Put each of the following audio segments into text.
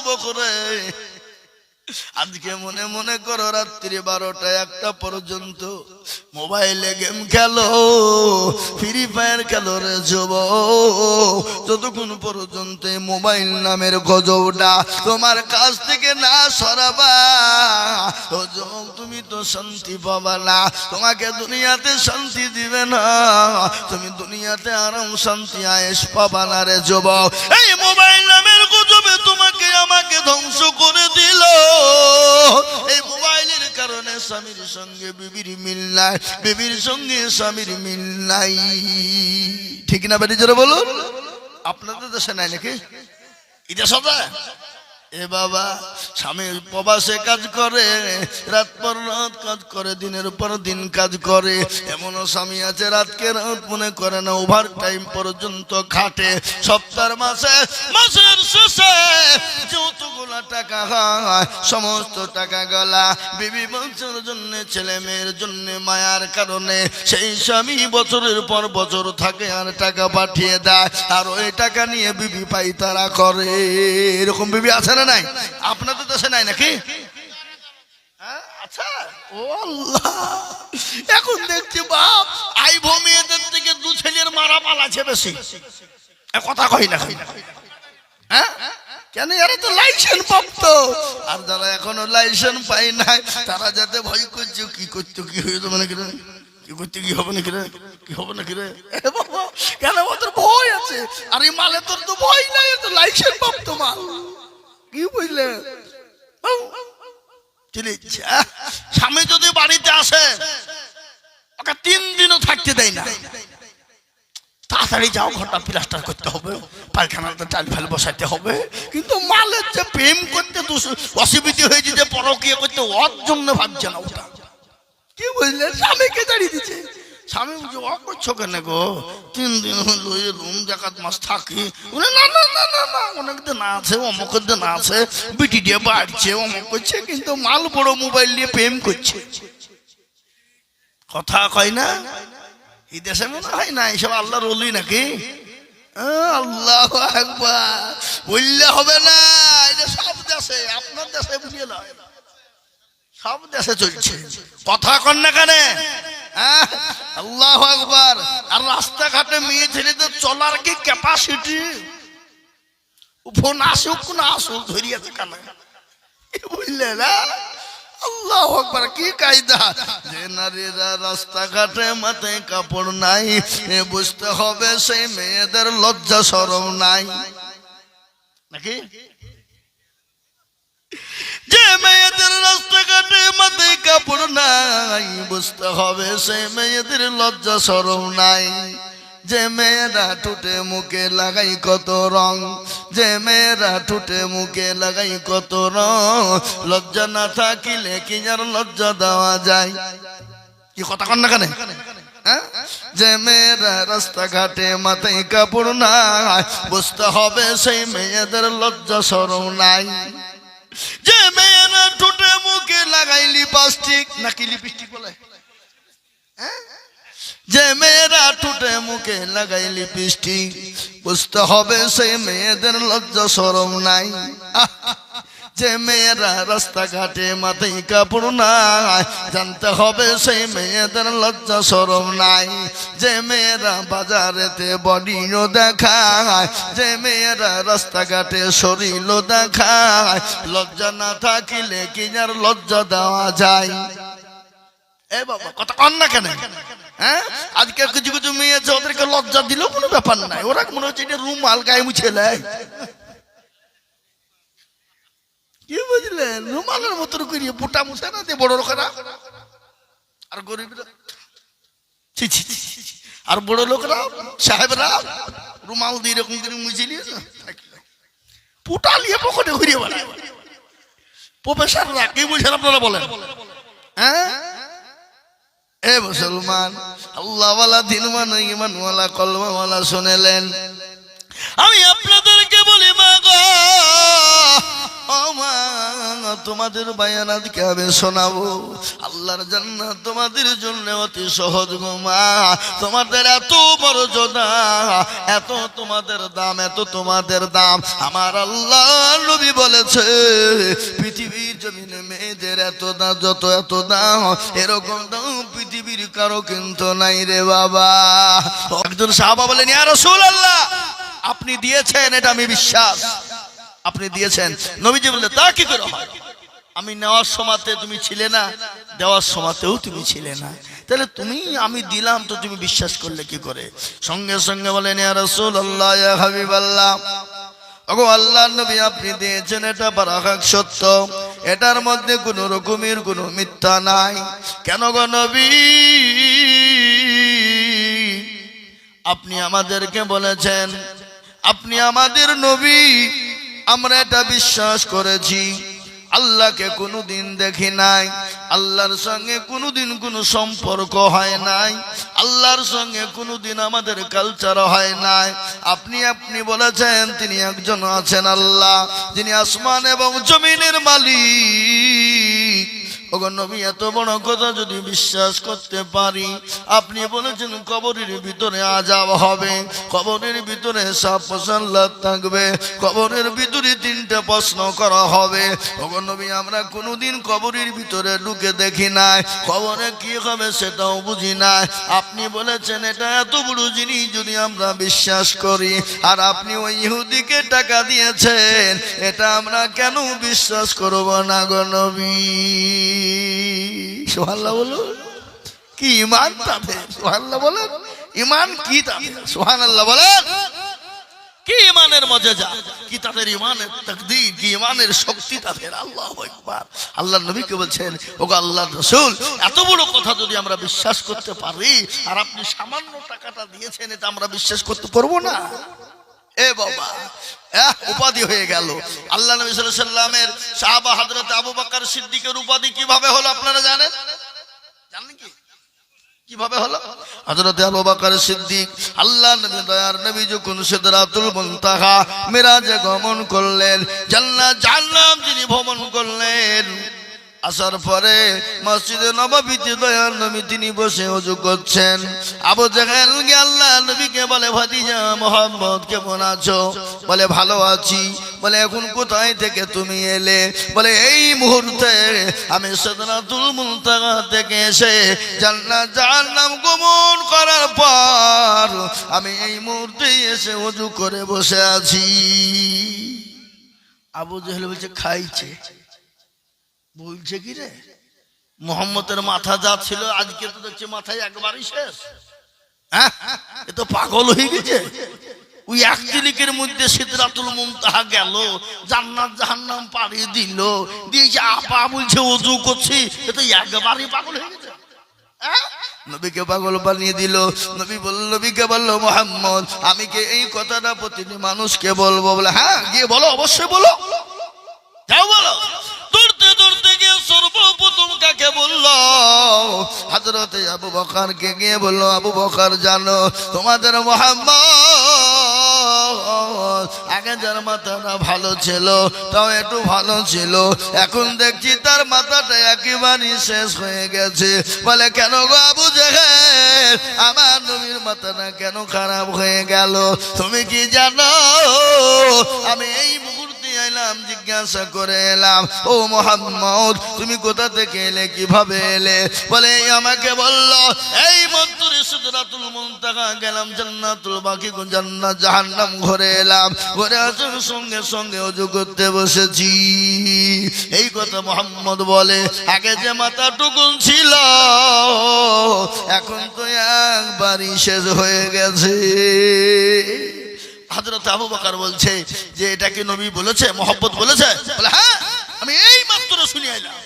যুবক রে। আজকে মনে মনে করো রাত্রি বারোটা একটা পর্যন্ত মোবাইলে গেম খেলো ফ্রি ফায়ার খেলো রে যুব যতক্ষণ পর্যন্ত মোবাইল নামের গজবটা তোমার কাছ থেকে না সরাবা তুমি তো শান্তি পাবা না। তোমাকে দুনিয়াতে শান্তি দিবে না। তুমি দুনিয়াতে আরাম, শান্তি আয়েস পাবা না রে যুবক। এই মোবাইল নামের গজবে তোমাকে আমাকে ধ্বংস করে দিল। এই মোবাইলের কারণে স্বামীর সঙ্গে বিবির মিল নাই, বিবির সঙ্গে স্বামীর মিল নাই। ঠিক না জোরে বলুন। আপনাদের দেশে নাই নাকি? এটা সদা এ বাবা স্বামী প্রবাসে কাজ করে, রাত পর রাত কাজ করে, দিনের পর দিন কাজ করে। এমনও স্বামী আছে রাতকে রাত, মনে করে না ওভার টাইম পর্যন্ত খাটে। সপ্তাহ মাসে, মাসের শেষে যতগুলা টাকা হয়, সমস্ত টাকা গলা বিবি বছর জন্য, ছেলে মেয়ের জন্য, মায়ার কারণে সেই স্বামী বছরের পর বছর থাকে আর টাকা পাঠিয়ে দেয়। আর ওই টাকা নিয়ে বিবি পাই তারা করে। এরকম বিবি আছে না? নাই? আপনাদের দেশে নাই নাকি? হ্যাঁ, আচ্ছা। এখন দেখছি বাপ আই থেকে দু ছেলের মারা বেশি। কথা কই না। হ্যাঁ? কেন এরা তো লাইসেন্স প্রাপ্ত? আর যারা এখনও লাইসেন্স পাই নাই তারা যাতে ভয় করছে কি করতে কি হয়ে যাবে নাকি কি করতে কি হবে নাকি রে? কি হবে নাকি রে? কেন ওদের ভয় আছে? আর এই মালে তোর তো ভয় নাই তো লাইসেন্স প্রাপ্ত মাল। কি বুঝলে? স্বামী যদি বাড়িতে আসে, ওকে তিন দিনও থাকতে দেয় না। তাড়াতাড়ি যাও, ঘরটা প্লাস্টার করতে হবে পায়খানাতে চাল ফেল বসাতে হবে। কিন্তু মালের যে প্রেম করতে অসুবিধে হয়ে যেতে, পরকিয়ে করতে, ওর জন্য ভাবছে না ওটা। কি বুঝলে? স্বামীকে দাঁড়িয়ে দিচ্ছে। স্বামী ও করছ কেন গো? তিন দিন হলো রুম জাকাত মাস থাকি। বলে, না না না না না, অনেক দিন আছে অমুকের দিন আছে। বিটি দিয়ে বাড়ছে, অমুক করছে, কিন্তু মাল বড় মোবাইল নিয়ে প্রেম করছে। কথা কয় না? এই দেশে মনে হয় না এইসব আল্লাহর অলি নাকি? আল্লাহ একবার বললে হবে না এটা সব দেশে, আপনার দেশে বুঝিয়ে নয় সব দেশে চলছে। কথা কন না কেন? আল্লাহ একবার আর রাস্তাঘাটে মেয়ে ছেলেদের চলার কি ক্যাপাসিটি ফোন আসুক না আসুক ধরিয়েছে কেন বুঝলে না, আল্লাহ কি কায়দা? কাপড় নাই বুঝতে হবে সেই মেয়েদের লজ্জা সরম নাই। নাকি? যে মেয়েদের রাস্তাঘাটে মাথায় কাপড় নাই, বুঝতে হবে সেই মেয়েদের লজ্জা সরম নাই। যে মেয়েরা ঠুটে মুখে লাগাই কত রং, যে মেয়েরা ঠুটে মুখে লাগাই কত রং। লজ্জা না থাকিলে কি আর লজ্জা দেওয়া যায়? কি কথা কন না কেন? হ্যাঁ? যে মেয়েরা রাস্তাঘাটে মাথায় কাপড় নাই, বুঝতে হবে সেই মেয়েদের লজ্জা সরম নাই। যে মেয়েরা ঠোঁটে মুখে লাগাই লিপস্টিক নাকি লিপস্টিক বলে হ্যাঁ? যে মেয়েরা ঠোঁটে মুখে লাগাই লিপস্টিক বুঝতে হবে সেই মেয়েদের লজ্জা সরম নাই! যে মেয়েরা রাস্তাঘাটে মাথায় কাপড় নাই, জানতে হবে সেই মেয়েদের লজ্জা সরম নাই। যে মেয়েরা বাজারেতে বডিও দেখায়, যে মেয়েরা রাস্তাঘাটে শরীরও দেখায়, লজ্জা না থাকিলে কি আর লজ্জা দেওয়া যায়? এ বাবা, কথা কন না কেন? হ্যাঁ? আজকে কিছু কিছু মেয়ে আছে ওদেরকে লজ্জা দিলেও কোনো ব্যাপার নাই। ওরা মনে হচ্ছে এটা রুম আলগায় মুছে নেয় কি বুঝলেন রুমালের মতন করিয়ে পোটা মুছে না দিয়ে বড় লোকেরা। আর গরিবরা। আর বড় লোকরা, সাহেবরা, রুমাল দিয়ে এরকম করে মুছে পোটা নিয়ে পকেটে ঘুরিয়ে বেড়ায়। প্রফেসররা কি বুঝেন আপনারা বলেন? হ্যাঁ? এ মুসলমান, আল্লাহওয়ালা, দিনওয়ালা ইমানওয়ালা কলমাওয়ালা শুনেলেন। আমি আপনাদেরকে বলি, মা গো তোমাদের বায়ানাতকে আমি শোনাবো। আল্লাহর জান্নাত তোমাদের জন্য অতি সহজ গো মা। তোমাদের এত মর্যাদা এত তোমাদের দাম, এত তোমাদের দাম। আমার আল্লাহ নবী বলেছে, পৃথিবীর জমিনে মেয়েদের এত দাম যত এত দাম, এরকম দাম পৃথিবীর কারও কিন্তু নাই রে বাবা। একজন সাহাবা বলেন, ইয়া রাসূলুল্লাহ, আপনি দিয়েছেন, এটা আমি বিশ্বাস। আপনি দিয়েছেন। নবীজি বললে তা কি করে হয়? আমি নেওয়ার সময়তে তুমি ছিলে না, দেওয়ার সময়তেও তুমি ছিলে না। তাহলে তুমি, আমি দিলাম তো তুমি বিশ্বাস করলে কি করে? সঙ্গে সঙ্গে বলেন, ইয়া রাসূলুল্লাহ, ইয়া হাবিবাল্লাহ, ওগো আল্লাহ নবী, আপনি দিয়েছেন, এটা বারাকাক সত্য। এটার মধ্যে কোনো রকমের কোনো মিথ্যা নাই। কেন গো নবী? আপনি আমাদেরকে বলেছেন, আপনি আমাদের নবী। আমরা এটা বিশ্বাস করেছি। আল্লাহকে কোনোদিন দেখি নাই। আল্লাহর সঙ্গে কোনোদিন কোনো সম্পর্ক হয় নাই। আল্লাহর সঙ্গে কোনোদিন আমাদের কালচার হয় নাই। আপনি আপনি বলেছেন, তিনি একজন আছেন আল্লাহ, যিনি আসমান এবং জমিনের মালিক। ওগো নবী, এত বড় কথা যদি বিশ্বাস করতে পারি, আপনি বলেছেন কবরের ভিতরে আজাব হবে, কবরের ভিতরে সাপ সাল্লাত থাকবে, কবরের ভিতরে তিনটে প্রশ্ন করা হবে। ওগো নবী, আমরা কোনোদিন কবরের ভিতরে ঢুকে দেখি নাই, কবরে কি হবে সেটাও বুঝি নাই। আপনি বলেছেন এটা এত বড় জিনিস যদি আমরা বিশ্বাস করি, আর আপনি ওই ইহুদিকে টাকা দিয়েছেন, এটা আমরা কেন বিশ্বাস করব না সোহাল্লা বলুন। কি ইমান তাদের? সোহাল্লা বলেন। ইমান কি তাদের? সোহান আল্লাহ বলেন। কি ইমানের মজেজা? কি তাদের ইমানের তাকদীর? কি ইমানের শক্তি তাদের? আল্লাহ একবার আল্লাহ নবীকে বলছেন ওগো আল্লাহ রসুল এত বড় কথা যদি আমরা বিশ্বাস করতে পারি আর আপনি সামান্য টাকাটা দিয়েছেন এটা আমরা বিশ্বাস করতে পারব না। এ বাবা। আহ, উপাধি হয়ে গেল। আল্লাহ নবী সাল্লামের সাহাবা হযরত আবু বকর সিদ্দিকের উপাধি কীভাবে হলো আপনারা জানেন? জানেন কি? কীভাবে হলো? হযরত আবু বকর সিদ্দিক আল্লাহ নবী দয়ার নবী যখন সিদরাতুল মুনতাহা গমন করলেন জান্নাত যিনি ভ্রমণ করলেন আসার পরে মসজিদে নবাবিতে দয়ার নবী তিনি বসে অজু করছেন। আবু জাহেল আল্লাহ নবীকে বলে, ভাতিজা মোহাম্মদ, কেমন আছো? বলে, ভালো আছি। বলে, এখন কোথায় থেকে তুমি এলে? বলে, এই মুহূর্তে আমি সদনাতুল মুনতাহা থেকে এসে জান্নাত, জাহান্নাম গমন করার পর আমি এই মুহূর্তে এসে অজু করে বসে আছি। আবু জাহেল বলছে, খাইছে। বলছে কি রে? মোহাম্মতের মাথা যা ছিল, আজকে তো দেখছি মাথায় একবারই শেষ। হ্যাঁ? এ তো পাগল হয়ে গেছে। ওই এক তিলিকের মধ্যে সিদ্ধরাতুল মুমতাহা গেল, জান্নাত জাহান্নাম পাড়িয়ে দিল। দিয়ে যে আপা বলছে অজু করছি। এ তো একবারই পাগল হয়ে গেছে। হ্যাঁ? নবীকে পাগল বানিয়ে দিল। নবী বলল, নবীকে বলল, মোহাম্মদ, আমি কি এই কথাটা প্রতিটি মানুষকে বলব? বলে হ্যাঁ গিয়ে বলো, অবশ্যই বলো। যাও বলো। কাকে বলল? হাজরতে আবু বকারকে গিয়ে বলল, আবু বকার, জানো, তোমাদের মোহাম্মদ আগে যার মাথাটা ভালো ছিল, তাও একটু ভালো ছিল। এখন দেখছি তার মাথাটা একেবারেই শেষ হয়ে গেছে। বলে, কেন গো আবু জেহেল? আমার নবীর মাথাটা কেন খারাপ হয়ে গেল? তুমি কি জানো? আমি এই জিজ্ঞাসা করে এলাম, ও মোহাম্মদ, তুমি কোথা থেকে এলে, কীভাবে এলে? বলে আমাকে বলল, এই মন্ত্রী সুদরাতুল মুনতাহা, গেলাম জান্নাতুল বাকি জান্নাত জাহান্নাম ঘরে এলাম। ঘরে আসার সঙ্গে সঙ্গে অজু করতে বসেছি। এই কথা মোহাম্মদ বলে, আগে যে মাথা টুকুন ছিল, এখন তো একবারই শেষ হয়ে গেছে। হাজরত আবু বকর বলছে যে, এটা কি নবী বলেছে? মোহাম্মদ বলেছে? বলে হ্যাঁ আমি এই মাত্র শুনে এলাম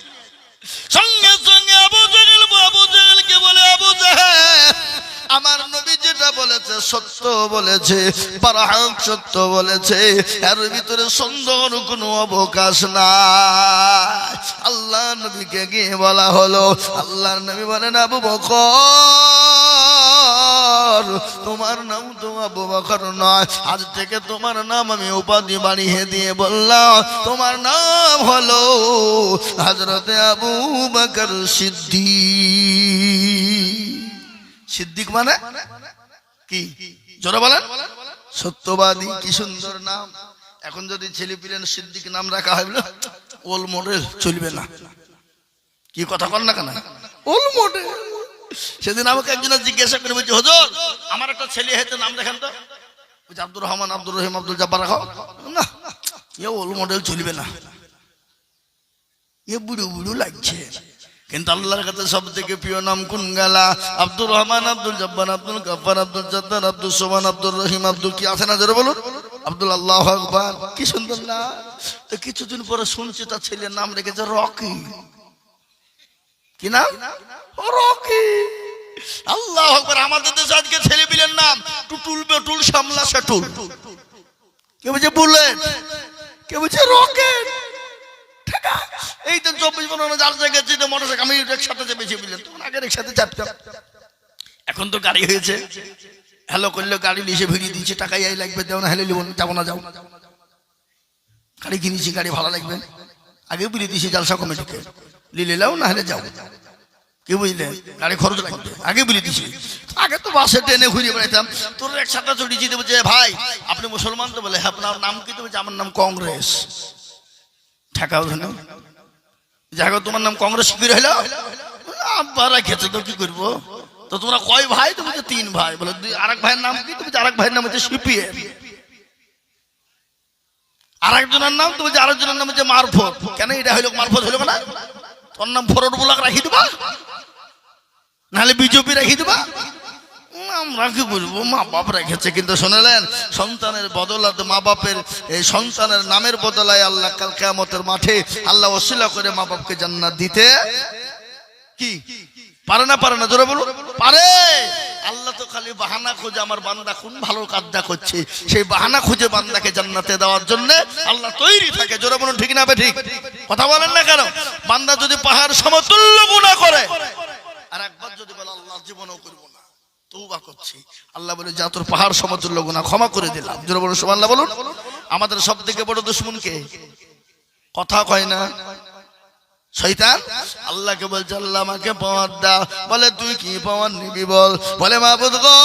সঙ্গে সঙ্গে আবু জাহেল, আবু জাহেলকে বলে, আবু জাহেল, আমার নবী যেটা বলেছে সত্য বলেছে পারাহাম সত্য বলেছে, এর ভিতরে সন্দেহর কোনো অবকাশ না আল্লাহ নবীকে গিয়ে বলা হলো, আল্লাহর নবী বলেন, আবু বকর বকর তোমার নাম তো আবু বকর নয়। আজ থেকে তোমার নাম আমি উপাধি বাড়িয়ে দিয়ে বললাম, তোমার নাম হলো হজরতে আবু বকর সিদ্দিক। সিদ্দিক মানে? কি? জোরে বলেন। সত্যবাদী, কি সুন্দর নাম। এখন যদি ছেলে পিলেন সিদ্দিক নাম রাখা হয় ওল মডেল চলবে না। কি কথা কর না কেন? ওল মডেল? সেদিন আমাকে একজন জিজ্ঞাসা করে বলছে, হজর, আমার একটা ছেলে হয়েছে নাম দেখেন তো। বলছে, আব্দুর রহমান, আব্দুর রহিম, আব্দুল জব্বার রাখো। না, এ ওল মডেল চলবে না। এ বুড়ো বুড়ো লাগছে। কিন্তু আল্লাহর কাছে সব থেকে প্রিয় নাম কোন গালা? আব্দুর রহমান, আব্দুল জব্বান আব্দুল গফার আব্দুল জব্বার আব্দুল সোমান আব্দুল রহিম, আব্দুল কি আছে না? জোরে বলুন। আব্দুল আল্লাহ আকবার। কি সুন্দর না? তো কিছুদিন পরে শুনছি তার ছেলের নাম রেখেছে রকি। কি নাম? আল্লাহ আকবার, আমাদের দেশে আজকে ছেলে পিলের নাম টুটুল বেটুল সামলা সেটুল। কে বলছে বুলেট? কে বলছে রকেট? এই তো চব্বিশ পনেরো যার জায়গায় যেতে মোটর সাইকেল আমি রিক্সাতে চেপেছি বুঝলেন তখন আগে রিক্সাতে চাপতাম এখন তো গাড়ি হয়েছে। হ্যালো করলে, গাড়ি লিসে ভিড়িয়ে দিচ্ছে টাকা এই লাগবে, দেও না, হেলে লিব যাব না যাও গাড়ি কিনেছি, গাড়ি ভালো লাগবে। আগে বুঝিয়ে দিয়েছি, জালসা কমিটিকে। লিলে লাও, না হলে যাও। কি বুঝলে? গাড়ি খরচ লাগবে আগে বুঝে দিছি। আগে তো বাসে ট্রেনে ঘুরিয়ে বেড়াইতাম। তোর একসাথে চড়িয়েছি দেবো যে ভাই, আপনি মুসলমান তো বলে, আপনার নাম কি? তো বলছে, আমার নাম কংগ্রেস। ঠেকা ওখানে যাকে তোমার নাম কংগ্রেস কি হইল আব্বারা খেতে তো কি করব? তো তোমরা কয় ভাই? তুমি তো তিন ভাই। বলে আরেক ভাইয়ের নাম কি? তুমি আরেক ভাইয়ের নাম হচ্ছে সিপিএম। আরেকজনের নাম তুমি বলছে, আরেকজনের নাম হচ্ছে মারফত। কেন এটা হইল মারফত হইল না তোর নাম ভরট বুলাক রাখি দেবা? নাহলে বিজেপি রাখি দেবা? আমরা কি বলব? মা বাপ রেখেছে, কিন্তু শুনলেন, সন্তানের বদলাতে মা বাপের, এই সন্তানের নামের বদলায় আল্লাহ কাল কেয়ামতের মাঠে আল্লাহ অশিলা করে মা বাপকে জান্নাত দিতে কি? পারে না পারে না? জোরে বলুন। পারে! আল্লাহ তো খালি বাহানা খোঁজে আমার বান্দা কোন ভালো কাজটা করছে? সেই বাহানা খুঁজে বান্দাকে জান্নাতে দেওয়ার জন্য আল্লাহ তৈরি থাকে। জোরে বলুন, ঠিক না ঠিক? কথা বলেন না কেন? বান্দা যদি পাহাড় সমতুল্য গুণা করে, আর একবার যদি বলে, আল্লাহ, জীবনও করব না। তৌবা করছি। আল্লাহ বলে, যা তোর পাহাড় সমতুল্য গুণা, ক্ষমা করে দিলাম। জোরে বলুন, সুবহানাল্লাহ বলুন। আমাদের সব থেকে বড় দুশ্মন কে? কথা কয় না। শৈতান আল্লাহকে বলছে, আল্লাহ আমাকে পাওয়ার দাও। বলে, তুই কি পাওয়ার নিবি বল? বলে, মাহবুদ গো,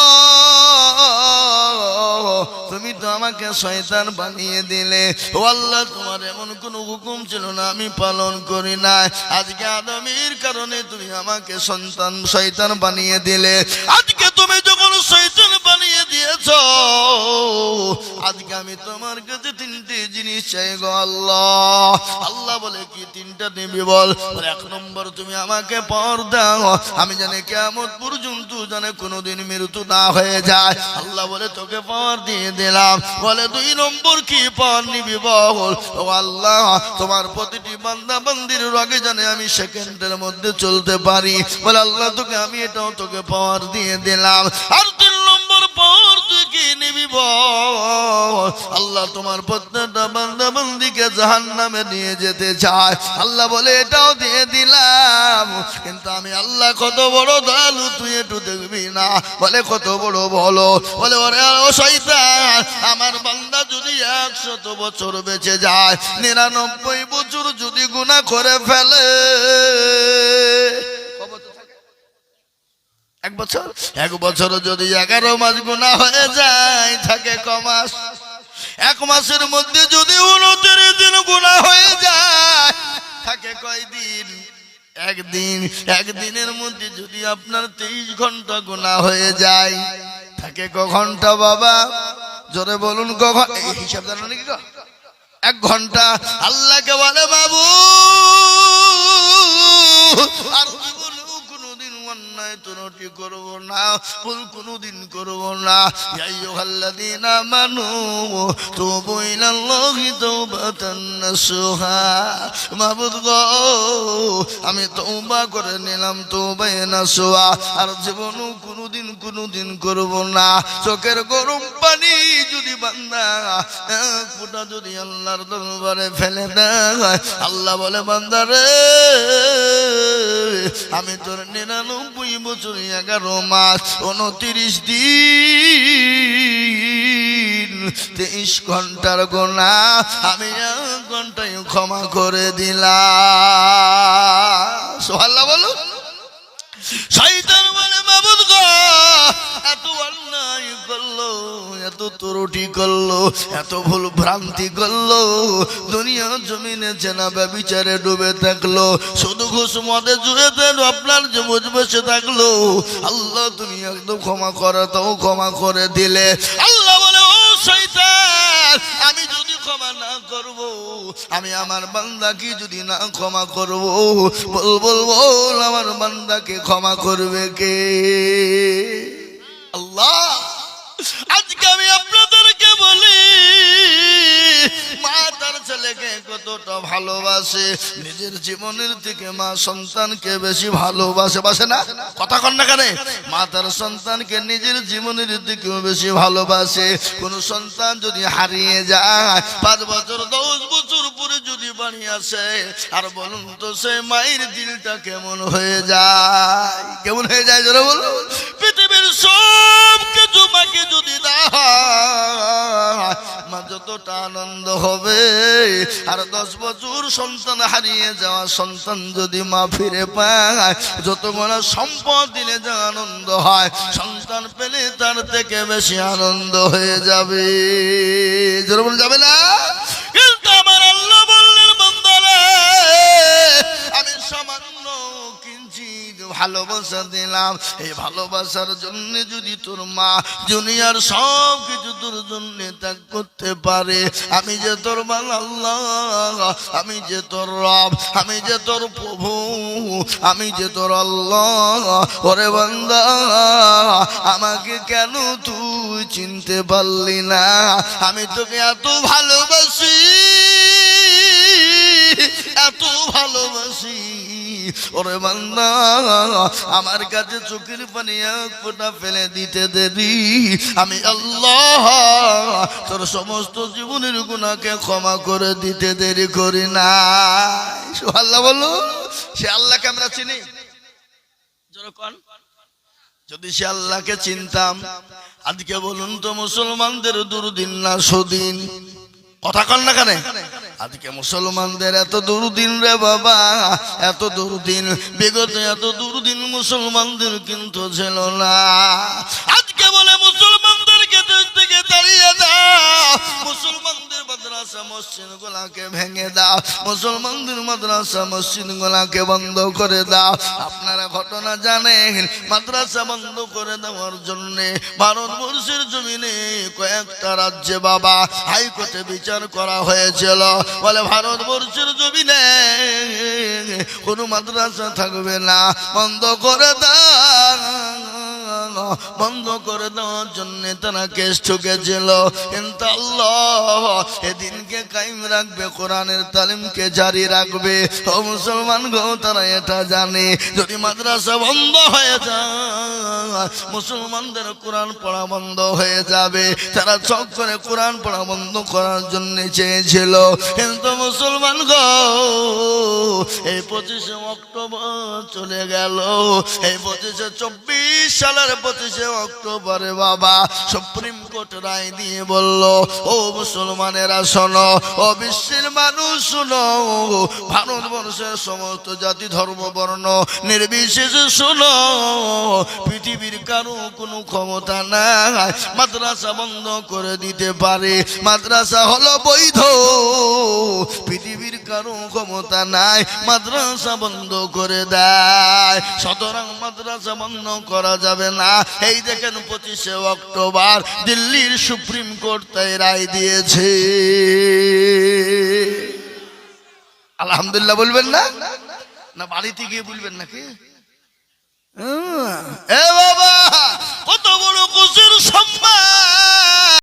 তুমি তো আমাকে শয়তান বানিয়ে দিলে। ও আল্লাহ, তোমার এমন কোন হুকুম ছিল না, আমি পালন করি না আজকে আদমির কারণে তুমি আমাকে সন্তান, শয়তান বানিয়ে দিলে। আজকে তুমি যখন শয়তান বানিয়ে দিয়েছ। আজকে আমি তোমার কাছে তিনটে জিনিস চাই গো আল্লাহ। আল্লাহ বলে, কি তিনটা দেবী বল? এক নম্বর তুমি আমাকে পর দাও। আমি জানি কেমন পর্যন্ত জানে কোনোদিন মৃত্যু না হয়ে যায়। আল্লাহ বলে, তোকে পর দিয়ে দিলাম। বলে, দুই নম্বর কি পর নিবি বল? ও আল্লাহ, তোমার প্রতিটি বান্দা বান্দির রগে জানে আমি সেকেন্ডের মধ্যে চলতে পারি। বলে, আল্লাহ, তোকে আমি এটাও তোকে পাওয়ার দিয়ে দিলাম। আর তিন বল আল্লাহ তোমার প্রত্যেকটা বান্দা বান্দিকে জাহান নামে নিয়ে যেতে চায়। আল্লাহ বলে, এটাও দিয়ে দিলাম, কিন্তু আমি আল্লাহ কত বড় দয়ালু, তুই একটু দেখবি না? বলে, কত বড় বলো। বলে, ওরে, ও শয়তান, আমার বান্দা যদি একশত বছর বেঁচে যায়, নিরানব্বই বছর যদি গুণা করে ফেলে এক বছর? এক বছর যদি এগারো মাস গুণা হয়ে যায়, থাকে কমাস এক মাসের মধ্যে যদি উনত্রিশ দিন গুণা হয়ে যায়, থাকে কয়দিন একদিন। একদিনের মধ্যে যদি আপনার তেইশ ঘণ্টা গুণা হয়ে যায়, থাকে ক ঘণ্টা বাবা? জোরে বলুন কখন এই হিসাব জানো নাকি? এক ঘণ্টা। আল্লাহকে বলে বাবু, আর অন্যায় ত্রুটি করব না, ভুল কোনোদিন করব না। ইয়া আইয়ুহাল্লাযীনা আমানু, তুবু ইলাল্লাহি তাওবাতান নাসুহা। মাহবুব গো, আমি তওবা করে নিলাম, তওবায়ে নাসুহা। আর জীবনেও কোনোদিন কোনোদিন করব না। চোখের গরম পানি যদি বান্দা, এক ফোঁটা যদি আল্লাহর দরবারে ফেলে দেয়, আল্লাহ বলে, বান্দা আমি তোর নিরানব্বই বছর, এগারো মাস, উনত্রিশ দিন, তেইশ ঘণ্টার গোনা, আমি এক ঘন্টায় ক্ষমা করে দিলা সোহাল্লা বলো। শয়তান করল, এত ত্রুটি করল, এত ভুল ভ্রান্তি করল। দুনিয়া জমিনে চেনা ব্যবিচারে ডুবে থাকল। শুধু ঘুষ মদে জুড়ে দেন, আপনার যে বসে থাকল। আল্লাহ তুমি একদম ক্ষমা করে, তাও ক্ষমা করে দিলে। আল্লাহ বলে, ও শয়তান, আমি যদি ক্ষমা না করব, আমি আমার বান্দাকে যদি না ক্ষমা করব, বল বল বল, আমার বান্দাকে ক্ষমা করবে কে? আল্লাহ ছেলেকে কতটা ভালোবাসে। নিজের জীবনের থেকে মা সন্তানকে বেশি ভালোবাসে। বাসে না? কথা কন না কেন? মা তার সন্তানকে নিজের জীবনের থেকেও বেশি ভালোবাসে। কোন সন্তান যদি হারিয়ে যায়, পাঁচ বছর, দশ বছর পরে যদি বাড়ি আসে, আর বলুন তো সে মায়ের দিলটা কেমন হয়ে যায়? কেমন হয়ে যায় যারা বলুন? পৃথিবীর সব কিছু মাকে যদি মা যতটা আনন্দ হবে। আর দশ বছর সন্তান হারিয়ে যাওয়া সন্তান যদি মা ফিরে পায়, যত বড় সম্পদ দিলে যা আনন্দ হয়, সন্তান পেলে তার থেকে বেশি আনন্দ হয়ে যাবে। যাবে না? ভালোবাসা দিলাম। এই ভালোবাসার জন্য যদি তোর মা দুনিয়ার সব কিছু তোর জন্য ত্যাগ করতে পারে, আমি যে তোর বাল আল্লাহ, আমি যে তোর রব, আমি যে তোর প্রভু, আমি যে তোর আল্লাহ, ওরে বান্দা, আমাকে কেন তুই চিনতে পারলি না? আমি তোকে এত ভালোবাসি এত ভালোবাসি। ওরে বান্দা, আমার কাছে চোখের পানি এক ফোঁটা ফেলে দিতে দেরি। আমি আল্লাহ, তোর সমস্ত জীবনের গুণাকে ক্ষমা করে দিতে দেরি করি না। আল্লাহ বলো, সে আল্লাহকে আমরা চিনি? যদি সে আল্লাহকে চিনতাম, আজকে বলুন তো মুসলমানদের দুর্দিন না সুদিন। কথা কন না কেন? আজকে মুসলমানদের এত দুর্দিন রে বাবা, এত দুর্দিন, বিগত এত দুর্দিন মুসলমানদের কিন্তু ছিল না। আজকে বলে মুসলমানদেরকে দেশ থেকে তাড়িয়ে দাও। মুসলমানদের মাদ্রাসা মসজিদ গুলাকে ভেঙে দাও। মুসলমানদের মাদ্রাসা মসজিদ গুলাকে বন্ধ করে দাও। আপনারা ঘটনা জানেন, মাদ্রাসা বন্ধ করে দেওয়ার জন্য ভারতবর্ষের জমিনে কয়েকটা রাজ্যে বাবা হাইকোর্টে বিচার করা হয়েছিল। বলে ভারতবর্ষের জমিনে কোনো মাদ্রাসা থাকবে না, বন্ধ করে দাও। বন্ধ করে দেওয়ার জন্য তারা কেস ঠুকেছিল। কিন্তু আল্লাহ এদিনকে কায়েম রাখবে, কোরআনের তালিমকে জারি রাখবে। ও মুসলমান গো, তারা এটা জানে। যদি মাদ্রাসা বন্ধ হয়ে যায়, মুসলমানদের কোরআন পড়া বন্ধ হয়ে যাবে। তারা চক করে কোরআন পড়া বন্ধ করার জন্য চেয়েছিল। কিন্তু মুসলমান গো, এই পঁচিশে অক্টোবর চলে গেল। এই পঁচিশে চব্বিশ সালের পঁচিশে অক্টোবরে বাবা সুপ্রিম কোর্ট রায় দিয়ে বলল, ও মুসলমানেরা শোনো, ও বিশ্বের মানুষ শোনো, ভারতবর্ষের সমস্ত জাতি, ধর্ম, বর্ণ নির্বিশেষে শোনো, পৃথিবীর কারও কোনো ক্ষমতা নাই, মাদ্রাসা বন্ধ করে দিতে পারে, মাদ্রাসা হলো বৈধ, পৃথিবীর কারও ক্ষমতা নাই, মাদ্রাসা বন্ধ করে দেয়, সুতরাং মাদ্রাসা ভগ্ন করা যাবে না। এই দেখেন পঁচিশে অক্টোবর দিল্লির সুপ্রিম কোর্ট তাই রায় দিয়েছে। আলহামদুলিল্লাহ বলবেন না? না বাড়িতে গিয়ে বলবেন নাকি? এ বাবা কত বড় কুচুর সম্মান।